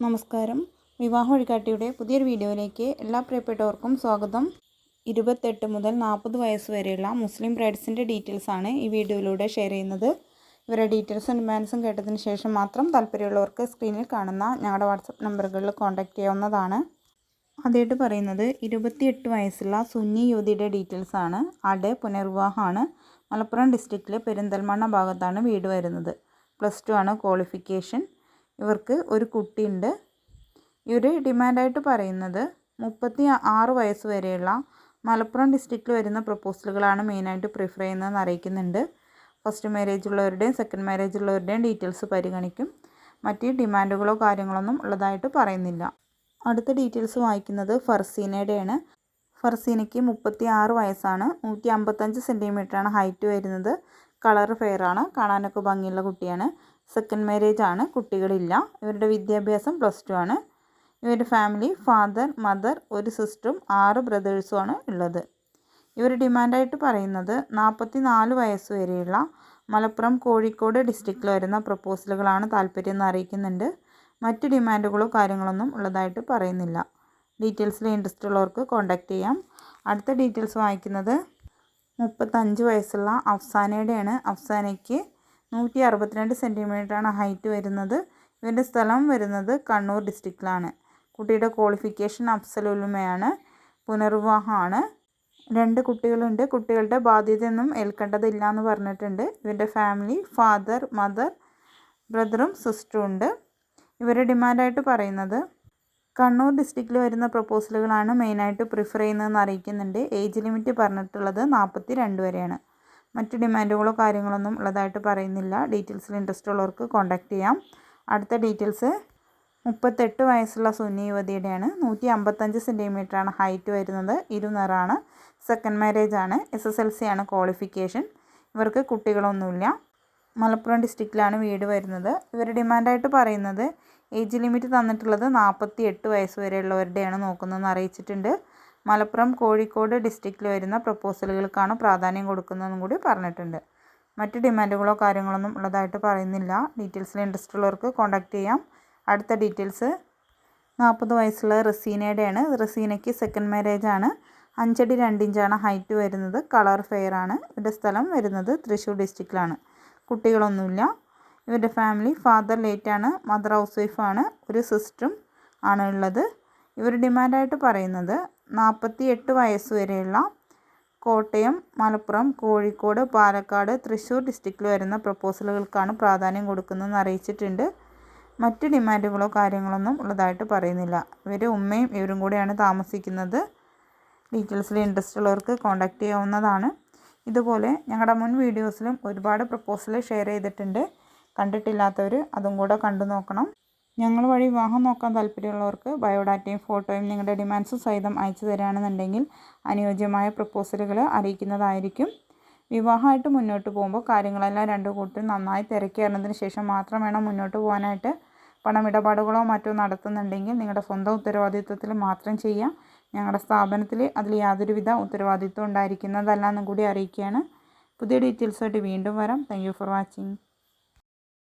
നമസ്കാരം. വിവാഹ വഴികാട്ടിയുടെ പുതിയൊരു വീഡിയോയിലേക്ക് എല്ലാ പ്രിയപ്പെട്ടവർക്കും സ്വാഗതം. ഇരുപത്തെട്ട് മുതൽ നാൽപ്പത് വയസ്സ് വരെയുള്ള മുസ്ലിം ബ്രൈഡ്സിന്റെ ഡീറ്റെയിൽസാണ് ഈ വീഡിയോയിലൂടെ ഷെയർ ചെയ്യുന്നത്. ഇവരുടെ ഡീറ്റെയിൽസും ഡിമാൻഡ്സും കേട്ടതിന് ശേഷം മാത്രം താല്പര്യമുള്ളവർക്ക് സ്ക്രീനിൽ കാണുന്ന ഞങ്ങളുടെ വാട്സപ്പ് നമ്പറുകളിൽ കോൺടാക്റ്റ് ചെയ്യാവുന്നതാണ്. ആദ്യമായിട്ട് പറയുന്നത് ഇരുപത്തിയെട്ട് വയസ്സുള്ള സുന്നി യുവതിയുടെ ഡീറ്റെയിൽസ് ആണ്. ആളുടെ പുനർവിവാഹമാണ്. മലപ്പുറം ഡിസ്ട്രിക്റ്റിലെ പെരിന്തൽമണ്ണ ഭാഗത്താണ് വീട് വരുന്നത്. പ്ലസ് ടു ആണ് ക്വാളിഫിക്കേഷൻ. ഇവർക്ക് ഒരു കുട്ടിയുണ്ട്. ഇവർ ഡിമാൻഡായിട്ട് പറയുന്നത് മുപ്പത്തി ആറ് വയസ്സ് വരെയുള്ള മലപ്പുറം ഡിസ്ട്രിക്റ്റിൽ വരുന്ന പ്രപ്പോസലുകളാണ് മെയിനായിട്ട് പ്രിഫർ ചെയ്യുന്നതെന്ന് അറിയിക്കുന്നുണ്ട്. ഫസ്റ്റ് മാരേജ് ഉള്ളവരുടെയും സെക്കൻഡ് മാരേജ് ഉള്ളവരുടെയും ഡീറ്റെയിൽസ് പരിഗണിക്കും. മറ്റ് ഡിമാൻഡുകളോ കാര്യങ്ങളൊന്നും ഉള്ളതായിട്ട് പറയുന്നില്ല. അടുത്ത ഡീറ്റെയിൽസ് വായിക്കുന്നത് ഫർസീനയുടെയാണ്. ഫർസീനയ്ക്ക് മുപ്പത്തി ആറ് വയസ്സാണ്. നൂറ്റി അമ്പത്തഞ്ച് സെന്റിമീറ്ററാണ് ഹൈറ്റ് വരുന്നത്. കളർ ഫെയറാണ്. കാണാനൊക്കെ ഭംഗിയുള്ള കുട്ടിയാണ്. സെക്കൻഡ് മാരേജ് ആണ് കുട്ടികളില്ല. ഇവരുടെ വിദ്യാഭ്യാസം പ്ലസ് ടു ആണ്. ഇവരുടെ ഫാമിലി ഫാദർ മദർ ഒരു സിസ്റ്ററും ആറ് ബ്രദേഴ്സും ആണ് ഉള്ളത്. ഇവർ ഡിമാൻഡായിട്ട് പറയുന്നത് നാൽപ്പത്തി നാല് വയസ്സ് വരെയുള്ള മലപ്പുറം കോഴിക്കോട് ഡിസ്ട്രിക്റ്റിൽ വരുന്ന പ്രപ്പോസലുകളാണ് താല്പര്യം എന്ന് അറിയിക്കുന്നുണ്ട്. മറ്റ് ഡിമാൻഡുകളോ കാര്യങ്ങളൊന്നും ഉള്ളതായിട്ട് പറയുന്നില്ല. ഡീറ്റെയിൽസിൽ ഇൻട്രസ്റ്റ് ഉള്ളവർക്ക് കോൺടാക്റ്റ് ചെയ്യാം. അടുത്ത ഡീറ്റെയിൽസ് വായിക്കുന്നത് മുപ്പത്തഞ്ച് വയസ്സുള്ള അഫ്സാനയുടെയാണ്. അഫ്സാനയ്ക്ക് നൂറ്റി അറുപത്തിരണ്ട് സെന്റിമീറ്ററാണ് ഹൈറ്റ് വരുന്നത്. ഇവന്റെ സ്ഥലം വരുന്നത് കണ്ണൂർ ഡിസ്ട്രിക്റ്റിലാണ്. കുട്ടിയുടെ ക്വാളിഫിക്കേഷൻ അഫ്സലുലുമയാണ്. പുനർവിവാഹമാണ്. രണ്ട് കുട്ടികളുണ്ട്. കുട്ടികളുടെ ബാധ്യതയൊന്നും ഏൽക്കേണ്ടതില്ല എന്ന് പറഞ്ഞിട്ടുണ്ട്. ഇവന്റെ ഫാമിലി ഫാദർ മദർ ബ്രദറും സിസ്റ്ററും ഉണ്ട്. ഇവരെ ഡിമാൻഡായിട്ട് പറയുന്നത് കണ്ണൂർ ഡിസ്ട്രിക്റ്റിൽ വരുന്ന പ്രപ്പോസലുകളാണ് മെയിനായിട്ട് പ്രിഫർ ചെയ്യുന്നതെന്ന് അറിയിക്കുന്നുണ്ട്. ഏജ് ലിമിറ്റ് പറഞ്ഞിട്ടുള്ളത് നാൽപ്പത്തി രണ്ട് വരെയാണ്. മറ്റ് ഡിമാൻഡുകളോ കാര്യങ്ങളൊന്നും ഉള്ളതായിട്ട് പറയുന്നില്ല. ഡീറ്റെയിൽസിൽ ഇൻട്രസ്റ്റ് ഉള്ളവർക്ക് കോൺടാക്ട് ചെയ്യാം. അടുത്ത ഡീറ്റെയിൽസ് മുപ്പത്തെട്ട് വയസ്സുള്ള സുന്നി യുവതിയുടെയാണ്. നൂറ്റി അമ്പത്തഞ്ച് സെന്റിമീറ്ററാണ് ഹൈറ്റ് വരുന്നത്. ഇരുനിറാണ് സെക്കൻഡ് മാരേജ് ആണ്. എസ് എസ് എൽ സി ആണ് ക്വാളിഫിക്കേഷൻ ഇവർക്ക് കുട്ടികളൊന്നുമില്ല. മലപ്പുറം ഡിസ്ട്രിക്റ്റിലാണ് വീട് വരുന്നത്. ഇവർ ഡിമാൻഡായിട്ട് പറയുന്നത് ഏജ് ലിമിറ്റ് തന്നിട്ടുള്ളത് നാൽപ്പത്തി എട്ട് വയസ്സ് വരെയുള്ളവരുടെയാണ് നോക്കുന്നതെന്ന് അറിയിച്ചിട്ടുണ്ട്. മലപ്പുറം കോഴിക്കോട് ഡിസ്ട്രിക്റ്റിൽ വരുന്ന പ്രപ്പോസലുകൾക്കാണ് പ്രാധാന്യം കൊടുക്കുന്നതെന്നും കൂടി പറഞ്ഞിട്ടുണ്ട്. മറ്റ് ഡിമാൻഡുകളോ കാര്യങ്ങളൊന്നും ഉള്ളതായിട്ട് പറയുന്നില്ല. ഡീറ്റെയിൽസിൽ ഇൻട്രസ്റ്റ് ഉള്ളവർക്ക് കോൺടാക്റ്റ് ചെയ്യാം. അടുത്ത ഡീറ്റെയിൽസ് നാൽപ്പത് വയസ്സുള്ള റസീനയുടെയാണ്. റസീനയ്ക്ക് സെക്കൻഡ് മാരേജ് ആണ്. അഞ്ചടി രണ്ടിഞ്ചാണ് ഹൈറ്റ് വരുന്നത്. കളർ ഫെയർ ആണ്. ഇവരുടെ സ്ഥലം വരുന്നത് തൃശ്ശൂർ ഡിസ്ട്രിക്റ്റിലാണ് കുട്ടികളൊന്നുമില്ല. ഇവരുടെ ഫാമിലി ഫാദർ ലേറ്റാണ് മദർ ഹൗസ് വൈഫാണ് ഒരു സിസ്റ്ററും ആണ് ഉള്ളത്. ഇവർ ഡിമാൻഡായിട്ട് പറയുന്നത് നാൽപ്പത്തി എട്ട് വയസ്സ് വരെയുള്ള കോട്ടയം മലപ്പുറം കോഴിക്കോട് പാലക്കാട് തൃശ്ശൂർ ഡിസ്ട്രിക്റ്റിൽ വരുന്ന പ്രപ്പോസലുകൾക്കാണ് പ്രാധാന്യം കൊടുക്കുന്നതെന്ന് അറിയിച്ചിട്ടുണ്ട്. മറ്റ് ഡിമാൻഡുകളോ കാര്യങ്ങളൊന്നും ഉള്ളതായിട്ട് പറയുന്നില്ല. ഇവർ ഉമ്മയും ഇവരും കൂടെയാണ് താമസിക്കുന്നത്. ഡീറ്റെയിൽസിൽ ഇൻട്രസ്റ്റ് ഉള്ളവർക്ക് കോൺടാക്റ്റ് ചെയ്യാവുന്നതാണ്. ഇതുപോലെ ഞങ്ങളുടെ മുൻ വീഡിയോസിലും ഒരുപാട് പ്രപ്പോസൽ ഷെയർ ചെയ്തിട്ടുണ്ട്. കണ്ടിട്ടില്ലാത്തവർ അതും കൂടെ കണ്ടു നോക്കണം. ഞങ്ങൾ വഴി വിവാഹം നോക്കാൻ താല്പര്യമുള്ളവർക്ക് ബയോഡാറ്റയും ഫോട്ടോയും നിങ്ങളുടെ ഡിമാൻഡ്സും സഹിതം അയച്ചു തരികയാണെന്നുണ്ടെങ്കിൽ അനുയോജ്യമായ പ്രപ്പോസലുകൾ അറിയിക്കുന്നതായിരിക്കും. വിവാഹമായിട്ട് മുന്നോട്ട് പോകുമ്പോൾ കാര്യങ്ങളെല്ലാം രണ്ടു കൂട്ടും നന്നായി തിരക്കി അറിഞ്ഞതിന് ശേഷം മാത്രം വേണം മുന്നോട്ട് പോകാനായിട്ട്. പണമിടപാടുകളോ മറ്റോ നടത്തുന്നുണ്ടെങ്കിൽ നിങ്ങളുടെ സ്വന്തം ഉത്തരവാദിത്വത്തിൽ മാത്രം ചെയ്യാം ഞങ്ങളുടെ സ്ഥാപനത്തിൽ അതിൽ യാതൊരുവിധ ഉത്തരവാദിത്വം ഉണ്ടായിരിക്കുന്നതല്ല എന്നും കൂടി അറിയിക്കുകയാണ്. പുതിയ ഡീറ്റെയിൽസായിട്ട് വീണ്ടും വരാം. Thank for watching.